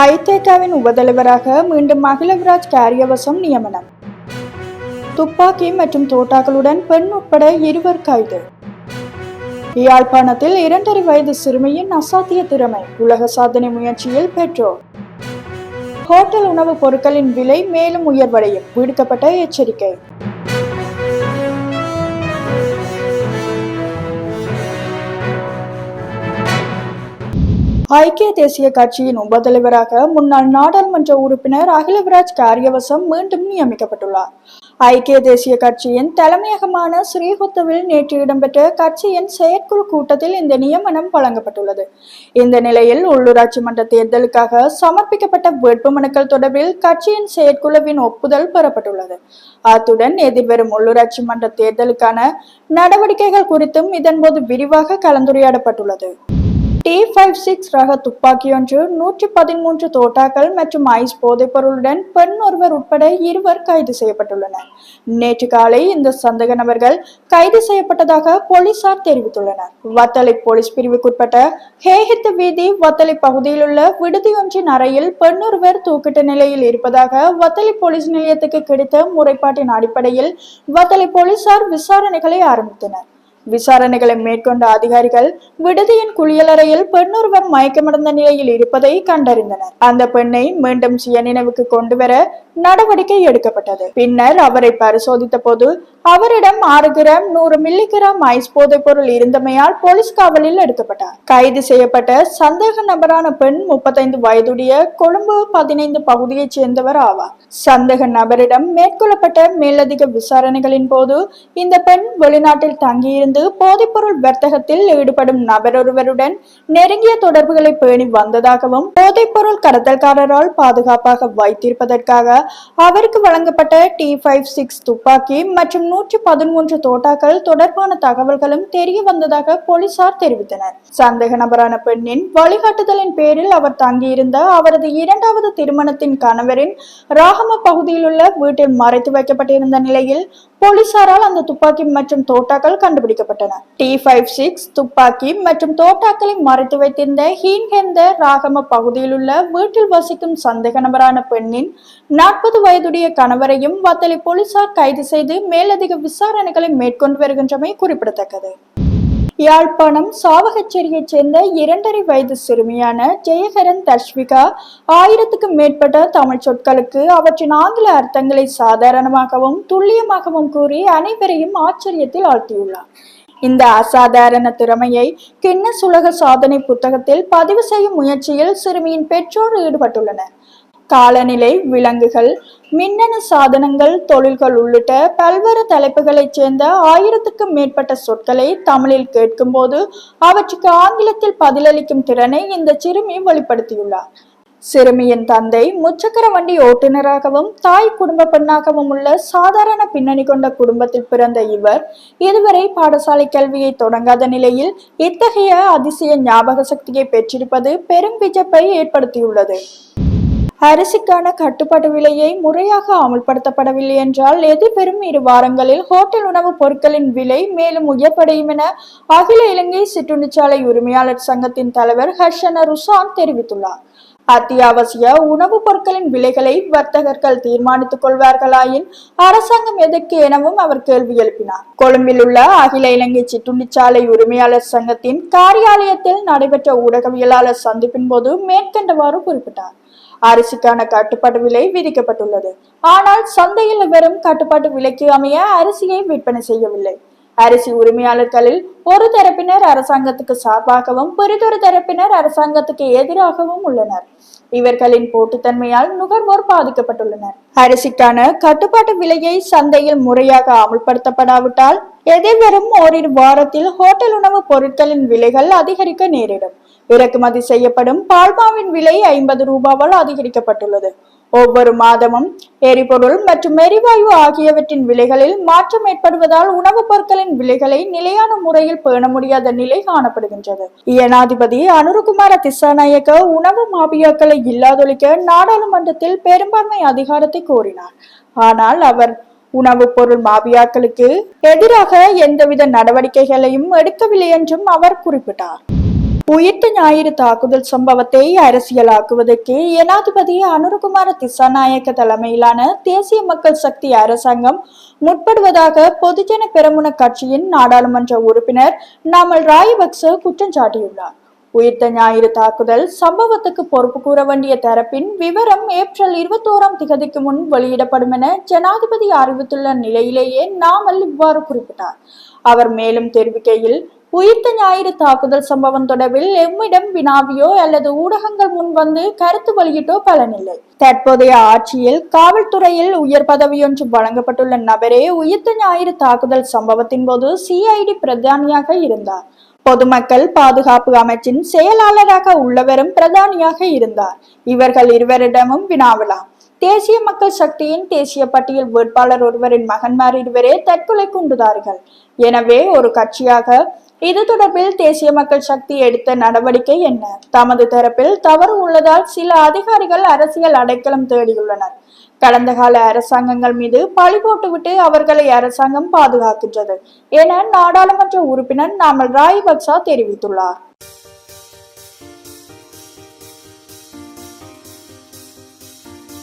ஐதேகாவின் உபதலைவராக மீண்டும் அகிலவிராஜ் காரியவசம் நியமனம். துப்பாக்கி மற்றும் தோட்டாக்களுடன் பெண் உட்பட இருவர் கைது. யாழ்ப்பாணத்தில் இரண்டரை வயது சிறுமியின் அசாத்திய திறமை உலக சாதனை முயற்சியில் பெற்றோர். ஹோட்டல் உணவுப் பொருட்களின் விலை மேலும் உயர்வடையும் விடுக்கப்பட்ட எச்சரிக்கை. ஐக்கிய தேசிய கட்சியின் உபதலைவராக முன்னாள் நாடாளுமன்ற உறுப்பினர் அகிலவிராஜ் காரியவசம் மீண்டும் நியமிக்கப்பட்டுள்ளார். ஐக்கிய தேசிய கட்சியின் தலைமையகமான ஸ்ரீஹுத்தவில் நேற்று இடம்பெற்ற கட்சியின் செயற்குழு கூட்டத்தில் இந்த நியமனம் வழங்கப்பட்டுள்ளது. இந்த நிலையில் உள்ளூராட்சி மன்ற தேர்தலுக்காக சமர்ப்பிக்கப்பட்ட வேட்புமனுக்கள் தொடர்பில் கட்சியின் செயற்குழுவின் ஒப்புதல் பெறப்பட்டுள்ளது. அத்துடன் எதிர்வரும் உள்ளூராட்சி மன்ற தேர்தலுக்கான நடவடிக்கைகள் குறித்தும் இதன்போது விரிவாக கலந்துரையாடப்பட்டுள்ளது. டி ஃபைவ் சிக்ஸ் ரக துப்பாக்கியொன்று நூற்றி பதிமூன்று தோட்டாக்கள் மற்றும் ஐஸ் போதைப் பொருளுடன் பெண் ஒருவர் உட்பட இருவர் கைது செய்யப்பட்டுள்ளனர். நேற்று காலை இந்த சந்தேக நபர்கள் கைது செய்யப்பட்டதாக போலீசார் தெரிவித்துள்ளனர். வத்தலை போலீஸ் பிரிவுக்குட்பட்ட ஹேஹித் வீதி வத்தலை பகுதியில் உள்ள விடுதியொன்றின் அறையில் பெண் ஒருவர் தூக்கிட்ட நிலையில் இருப்பதாக வத்தலை போலீஸ் நிலையத்துக்கு கிடைத்த முறைப்பாட்டின் அடிப்படையில் வத்தலை போலீசார் விசாரணைகளை ஆரம்பித்தனர். விசாரணைகளை மேற்கொண்ட அதிகாரிகள் விடுதியின் குளியலறையில் பெண்ணொருவர் மயக்கமடைந்த நிலையில் இருப்பதை கண்டறிந்தனர். அந்த பெண்ணை மீண்டும் சுயநினைவுக்கு கொண்டு வர நடவடிக்கை எடுக்கப்பட்டது. பின்னர் அவரை பரிசோதித்த போது அவரிடம் ஆறு கிராம் நூறு மில்லி கிராம் ஐஸ் போதைப் பொருள் இருந்தமையால் போலீஸ் காவலில் எடுக்கப்பட்டார். கைது செய்யப்பட்ட சந்தேக நபரான பெண் முப்பத்தைந்து வயதுடைய கொழும்பு பதினைந்து பகுதியைச் சேர்ந்தவர் ஆவார். சந்தேக நபரிடம் மேற்கொள்ளப்பட்ட மேலதிக விசாரணைகளின் போது இந்த பெண் வெளிநாட்டில் தங்கியிருந்து போதைப்பொருள் வர்த்தகத்தில் ஈடுபடும் நபரொருவருடன் நெருங்கிய தொடர்புகளை பேணி வந்ததாகவும் போதைப்பொருள் கடத்தல்காரரால் பாதுகாப்பாக வைத்திருப்பதற்காக அவருக்கு வழங்கப்பட்ட டி ஃபைவ் சிக்ஸ் துப்பாக்கி மற்றும் இருநூற்றி பதிமூன்று தோட்டாக்கள் தொடர்பான தகவல்களும் தெரிய வந்ததாக போலீசார் தெரிவித்தனர். சந்தேக நபரான பெண்ணின் வழிகாட்டுதலின் பேரில் அவர் தங்கியிருந்த அவரது இரண்டாவது திருமணத்தின் கணவரின் ராகம பகுதியில் உள்ள வீட்டில் மறைத்து வைக்கப்பட்டிருந்த நிலையில் போலீசாரால் அந்த துப்பாக்கி மற்றும் தோட்டாக்கள் கண்டுபிடிக்கப்பட்டன. டி ஃபைவ் சிக்ஸ் துப்பாக்கி மற்றும் தோட்டாக்களை மறைத்து வைத்திருந்த ஹீன்ஹெந்த ராகம பகுதியில் உள்ள வீட்டில் வசிக்கும் சந்தேக நபரான பெண்ணின் நாற்பது வயதுடைய கணவரையும் வத்தலை போலீசார் கைது செய்து மேலதிக விசாரணைகளை மேற்கொண்டு வருகின்றமை குறிப்பிடத்தக்கது. யாழ்ப்பாணம் சாவகச்சேரியைச் சேர்ந்த இரண்டரை வயது சிறுமியான ஜெயகரன் தர்ஷ்விகா ஆயிரத்துக்கும் மேற்பட்ட தமிழ் சொற்களுக்கு அவற்றின் ஆங்கில அர்த்தங்களை சாதாரணமாகவும் துல்லியமாகவும் கூறி அனைவரையும் ஆச்சரியத்தில் ஆழ்த்தியுள்ளார். இந்த அசாதாரண திறமையை கின்னஸ் உலக சாதனை புத்தகத்தில் பதிவு செய்யும் முயற்சியில் சிறுமியின் பெற்றோர் ஈடுபட்டுள்ளனர். காலநிலை விலங்குகள் மின்னணு சாதனங்கள் தொழில்கள் உள்ளிட்ட பல்வேறு தலைப்புகளைச் சேர்ந்த ஆயிரத்துக்கும் மேற்பட்ட சொற்களை தமிழில் கேட்கும்போது அவற்றுக்கு ஆங்கிலத்தில் பதிலளிக்கும் திறனை இந்த சிறுமி வெளிப்படுத்தியுள்ளார். சிறுமியின் தந்தை முச்சக்கர வண்டி ஓட்டுநராகவும் தாய் குடும்ப பெண்ணாகவும் உள்ள சாதாரண பின்னணி கொண்ட குடும்பத்தில் பிறந்த இவர் இதுவரை பாடசாலை கல்வியை தொடங்காத நிலையில் இத்தகைய அதிசய ஞாபக சக்தியை பெற்றிருப்பது பெரும் விஜப்பை ஏற்படுத்தியுள்ளது. அரிசிக்கான கட்டுப்பாட்டு விலையை முறையாக அமல்படுத்தப்படவில்லை என்றால் எதிர்வரும் இரு வாரங்களில் ஹோட்டல் உணவுப் பொருட்களின் விலை மேலும் உயர்வடையும் என அகில இலங்கை சிற்றுண்டிச்சாலை உரிமையாளர் சங்கத்தின் தலைவர் ஹர்ஷன ருசான் தெரிவித்துள்ளார். அத்தியாவசிய உணவுப் பொருட்களின் விலைகளை வர்த்தகர்கள் தீர்மானித்துக் கொள்வார்களாயின் அரசாங்கம் எதற்கு எனவும் அவர் கேள்வி எழுப்பினார். கொழும்பில் உள்ள அகில இலங்கை சிற்றுண்டிச்சாலை உரிமையாளர் சங்கத்தின் காரியாலயத்தில் நடைபெற்ற ஊடகவியலாளர் சந்திப்பின் போது மேற்கண்டவாறு குறிப்பிட்டார். அரிசிக்கான கட்டுப்பாட்டு விலை விதிக்கப்பட்டுள்ளது. ஆனால் சந்தையில் வெறும் கட்டுப்பாட்டு விலைக்கு அமைய அரிசியை விற்பனை செய்யவில்லை. அரிசி உரிமையாளர்களில் ஒரு தரப்பினர் அரசாங்கத்துக்கு சார்பாகவும் பெரிதொரு தரப்பினர் அரசாங்கத்துக்கு எதிராகவும் உள்ளனர். இவர்களின் போட்டித்தன்மையால் நுகர்வோர் பாதிக்கப்பட்டுள்ளனர். அரிசிக்கான கட்டுப்பாட்டு விலையை சந்தையில் முறையாக அமுல்படுத்தப்படாவிட்டால் எதிர்வரும் ஓரிரு வாரத்தில் ஹோட்டல் உணவு பொருட்களின் விலைகள் அதிகரிக்க நேரிடும். இறக்குமதி செய்யப்படும் பால்மாவின் விலை ஐம்பது ரூபாவால் அதிகரிக்கப்பட்டுள்ளது. ஒவ்வொரு மாதமும் எரிபொருள் மற்றும் எரிவாயு ஆகியவற்றின் விலைகளில் மாற்றம் ஏற்படுவதால் உணவுப் பொருட்களின் விலைகளை நிலையான முறையில் பேண முடியாத நிலை காணப்படுகின்றது. ஜனாதிபதி அனுருகுமார திசாநாயக்க உணவு மாபியாக்களை இல்லாதொழிக்க நாடாளுமன்றத்தில் பெரும்பான்மை அதிகாரத்தை கோரினார். ஆனால் அவர் உணவுப் பொருள் மாபியாக்களுக்கு எதிராக எந்தவித நடவடிக்கைகளையும் எடுக்கவில்லை என்றும் அவர் குறிப்பிட்டார். உயிர்த்த ஞாயிறு தாக்குதல் சம்பவத்தை அரசியலாக்குவதற்கு ஜனாதிபதி அனுரகுமார திசாநாயக்க தலைமையிலான தேசிய மக்கள் சக்தி அரசாங்கம் முற்படுவதாக பொதுஜன பெரமுன கட்சியின் நாடாளுமன்ற உறுப்பினர் நாமல் ராயபக்ச குற்றம் சாட்டியுள்ளார் உயிர்த்த ஞாயிறு தாக்குதல் சம்பவத்துக்கு பொறுப்பு கூற வேண்டிய தரப்பின் விவரம் ஏப்ரல் இருபத்தோராம் திகதிக்கு முன் வெளியிடப்படும் என ஜனாதிபதி அறிவித்துள்ள நிலையிலேயே நாமல் இவ்வாறு குறிப்பிட்டார் அவர் மேலும் தெரிவிக்கையில் உயிர்த்த ஞாயிறு தாக்குதல் சம்பவம் தொடர்பில் எம்மிடம் வினாவியோ அல்லது ஊடகங்கள் முன்வந்து கருத்து வெளியிட்டோ பலனில்லை. தற்போதைய ஆட்சியில் காவல்துறையில் உயர் பதவியொன்று வழங்கப்பட்டுள்ள நபரே உயிர்த்த ஞாயிறு தாக்குதல் சம்பவத்தின் போது சிஐடி பிரதானியாக இருந்தார். பொதுமக்கள் பாதுகாப்பு அமைச்சின் செயலாளராக உள்ளவரும் பிரதானியாக இருந்தார். இவர்கள் இருவரிடமும் வினாவலாம். தேசிய மக்கள் சக்தியின் தேசிய பட்டியல் வேட்பாளர் ஒருவரின் மகன்மார் இருவரே தற்கொலை குண்டுதார்கள் எனவே ஒரு கட்சியாக இது தொடர்பில் தேசிய மக்கள் சக்தி எடுத்த நடவடிக்கை என்ன? தமது தரப்பில் தவறு உள்ளதால் சில அதிகாரிகள் அரசியல் அடைக்கலம் தேடியுள்ளனர். கடந்த கால அரசாங்கங்கள் மீது பழி போட்டுவிட்டு அவர்களை அரசாங்கம் பாதுகாக்கின்றது என நாடாளுமன்ற உறுப்பினர் நாமல் ராய்பக்சா தெரிவித்துள்ளார்.